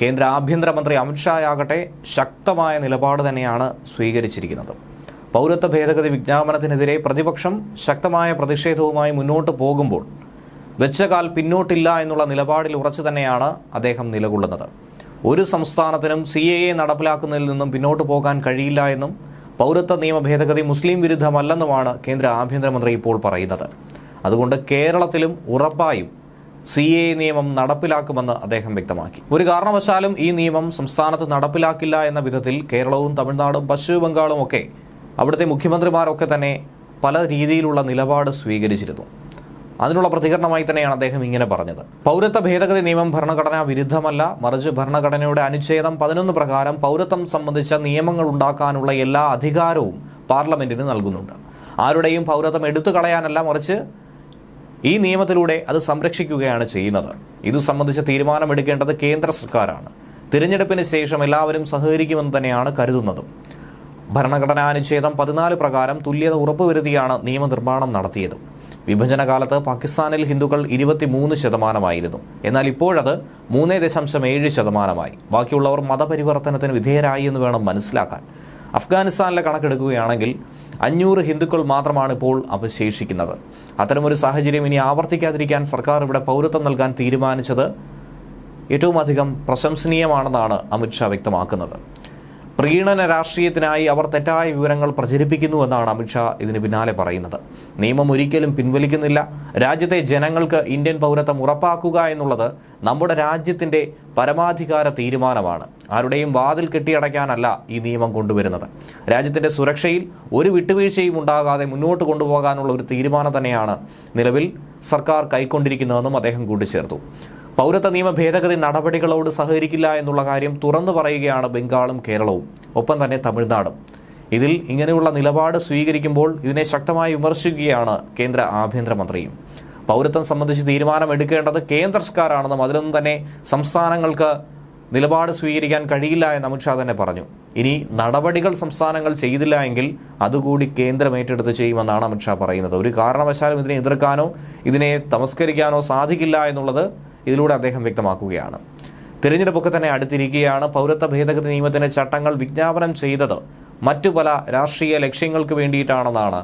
കേന്ദ്ര ആഭ്യന്തരമന്ത്രി അമിത്ഷായാകട്ടെ ശക്തമായ നിലപാട് തന്നെയാണ് സ്വീകരിച്ചിരിക്കുന്നത്. പൗരത്വ ഭേദഗതി വിജ്ഞാപനത്തിനെതിരെ പ്രതിപക്ഷം ശക്തമായ പ്രതിഷേധവുമായി മുന്നോട്ട് പോകുമ്പോൾ വെച്ചകാൽ പിന്നോട്ടില്ല എന്നുള്ള നിലപാടിൽ ഉറച്ചു തന്നെയാണ് അദ്ദേഹം നിലകൊള്ളുന്നത്. ഒരു സംസ്ഥാനത്തിനും സി എ എ നടപ്പിലാക്കുന്നതിൽ നിന്നും പിന്നോട്ട് പോകാൻ കഴിയില്ല എന്നും പൗരത്വ നിയമ ഭേദഗതി മുസ്ലിം വിരുദ്ധമല്ലെന്നുമാണ് കേന്ദ്ര ആഭ്യന്തരമന്ത്രി ഇപ്പോൾ പറയുന്നത്. അതുകൊണ്ട് കേരളത്തിലും ഉറപ്പായും സി എ നിയമം നടപ്പിലാക്കുമെന്ന് അദ്ദേഹം വ്യക്തമാക്കി. ഒരു കാരണവശാലും ഈ നിയമം സംസ്ഥാനത്ത് നടപ്പിലാക്കില്ല എന്ന വിധത്തിൽ കേരളവും തമിഴ്നാടും പശ്ചിമ ബംഗാളും ഒക്കെ അവിടുത്തെ മുഖ്യമന്ത്രിമാരൊക്കെ തന്നെ പല രീതിയിലുള്ള നിലപാട് സ്വീകരിച്ചിരുന്നു. അതിനുള്ള പ്രതികരണമായി തന്നെയാണ് അദ്ദേഹം ഇങ്ങനെ പറഞ്ഞത്. പൗരത്വ ഭേദഗതി നിയമം ഭരണഘടനാ വിരുദ്ധമല്ല. മറിച്ച് ഭരണഘടനയുടെ അനുച്ഛേദം പതിനൊന്ന് പ്രകാരം പൗരത്വം സംബന്ധിച്ച നിയമങ്ങൾ ഉണ്ടാക്കാനുള്ള എല്ലാ അധികാരവും പാർലമെന്റിന് നൽകുന്നുണ്ട്. ആരുടെയും പൗരത്വം എടുത്തു കളയാനല്ല മറിച്ച് ഈ നിയമത്തിലൂടെ അത് സംരക്ഷിക്കുകയാണ് ചെയ്യുന്നത്. ഇതു സംബന്ധിച്ച തീരുമാനമെടുക്കേണ്ടത് കേന്ദ്ര സർക്കാരാണ്. തിരഞ്ഞെടുപ്പിന് ശേഷം എല്ലാവരും സഹകരിക്കുമെന്ന് തന്നെയാണ് കരുതുന്നതും. ഭരണഘടനാനുച്ഛേദം പതിനാല് പ്രകാരം തുല്യത ഉറപ്പുവരുത്തിയാണ് നിയമനിർമ്മാണം നടത്തിയത്. വിഭജനകാലത്ത് പാകിസ്ഥാനിൽ ഹിന്ദുക്കൾ ഇരുപത്തിമൂന്ന് ശതമാനമായിരുന്നു. എന്നാൽ ഇപ്പോഴത് മൂന്ന് ദശാംശം ഏഴ് ശതമാനമായി. ബാക്കിയുള്ളവർ മതപരിവർത്തനത്തിന് വിധേയരായി എന്ന് വേണം മനസ്സിലാക്കാൻ. അഫ്ഗാനിസ്ഥാനിലെ കണക്കെടുക്കുകയാണെങ്കിൽ അഞ്ഞൂറ് ഹിന്ദുക്കൾ മാത്രമാണ് ഇപ്പോൾ അവശേഷിക്കുന്നത്. അത്തരമൊരു സാഹചര്യം ഇനി ആവർത്തിക്കാതിരിക്കാൻ സർക്കാർ ഇവിടെ പൗരത്വം നൽകാൻ തീരുമാനിച്ചത് ഏറ്റവും അധികം പ്രശംസനീയമാണെന്നാണ് അമിത്ഷാ വ്യക്തമാക്കുന്നത്. പ്രീണന രാഷ്ട്രീയത്തിനായി അവർ തെറ്റായ വിവരങ്ങൾ പ്രചരിപ്പിക്കുന്നുവെന്നാണ് അമിത്ഷാ ഇതിന് പിന്നാലെ പറയുന്നത്. നിയമം ഒരിക്കലും പിൻവലിക്കുന്നില്ല. രാജ്യത്തെ ജനങ്ങൾക്ക് ഇന്ത്യൻ പൗരത്വം ഉറപ്പാക്കുക എന്നുള്ളത് നമ്മുടെ രാജ്യത്തിന്റെ പരമാധികാര തീരുമാനമാണ്. ആരുടെയും വാതിൽ കെട്ടിയടയ്ക്കാനല്ല ഈ നിയമം കൊണ്ടുവരുന്നത്. രാജ്യത്തിന്റെ സുരക്ഷയിൽ ഒരു വിട്ടുവീഴ്ചയും ഉണ്ടാകാതെ മുന്നോട്ട് കൊണ്ടുപോകാനുള്ള ഒരു തീരുമാനം തന്നെയാണ് നിലവിൽ സർക്കാർ കൈക്കൊണ്ടിരിക്കുന്നതെന്നും അദ്ദേഹം കൂട്ടിച്ചേർത്തു. പൗരത്വ നിയമ ഭേദഗതി നടപടികളോട് സഹകരിക്കില്ല എന്നുള്ള കാര്യം തുറന്നു പറയുകയാണ് ബംഗാളും കേരളവും. ഒപ്പം തന്നെ തമിഴ്നാടും. ഇതിൽ ഇങ്ങനെയുള്ള നിലപാട് സ്വീകരിക്കുമ്പോൾ ഇതിനെ ശക്തമായി വിമർശിക്കുകയാണ് കേന്ദ്ര ആഭ്യന്തരമന്ത്രിയും. പൗരത്വം സംബന്ധിച്ച് തീരുമാനമെടുക്കേണ്ടത് കേന്ദ്ര സർക്കാരാണെന്നും അതിലൊന്നും തന്നെ സംസ്ഥാനങ്ങൾക്ക് നിലപാട് സ്വീകരിക്കാൻ കഴിയില്ല എന്ന് അമിത്ഷാ തന്നെ പറഞ്ഞു. ഇനി നടപടികൾ സംസ്ഥാനങ്ങൾ ചെയ്തില്ല എങ്കിൽ അതുകൂടി കേന്ദ്രം ഏറ്റെടുത്ത് ചെയ്യുമെന്നാണ് അമിത്ഷാ പറയുന്നത്. ഒരു കാരണവശാലും ഇതിനെ എതിർക്കാനോ ഇതിനെ തമസ്കരിക്കാനോ സാധിക്കില്ല എന്നുള്ളത് ഇതിലൂടെ അദ്ദേഹം വ്യക്തമാക്കുകയാണ്. തിരഞ്ഞെടുപ്പൊക്കെ തന്നെ അടുത്തിരിക്കുകയാണ്. പൗരത്വ ഭേദഗതി നിയമത്തിന്റെ ചട്ടങ്ങൾ വിജ്ഞാപനം ചെയ്തത് മറ്റു പല രാഷ്ട്രീയ ലക്ഷ്യങ്ങൾക്ക് വേണ്ടിയിട്ടാണെന്നാണ്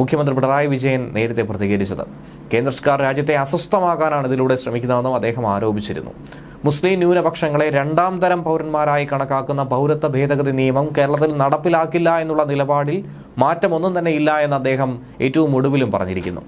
മുഖ്യമന്ത്രി പിണറായി വിജയൻ നേരത്തെ പ്രതികരിച്ചത്. കേന്ദ്ര സർക്കാർ രാജ്യത്തെ അസ്വസ്ഥമാക്കാനാണ് ഇതിലൂടെ ശ്രമിക്കുന്നതെന്നും അദ്ദേഹം ആരോപിച്ചിരുന്നു. മുസ്ലിം ന്യൂനപക്ഷങ്ങളെ രണ്ടാം തരം പൗരന്മാരായി കണക്കാക്കുന്ന പൗരത്വ ഭേദഗതി നിയമം കേരളത്തിൽ നടപ്പിലാക്കില്ല എന്നുള്ള നിലപാടിൽ മാറ്റമൊന്നും തന്നെ ഇല്ല എന്ന് അദ്ദേഹം ഏറ്റവും ഒടുവിലും പറഞ്ഞിരിക്കുന്നു.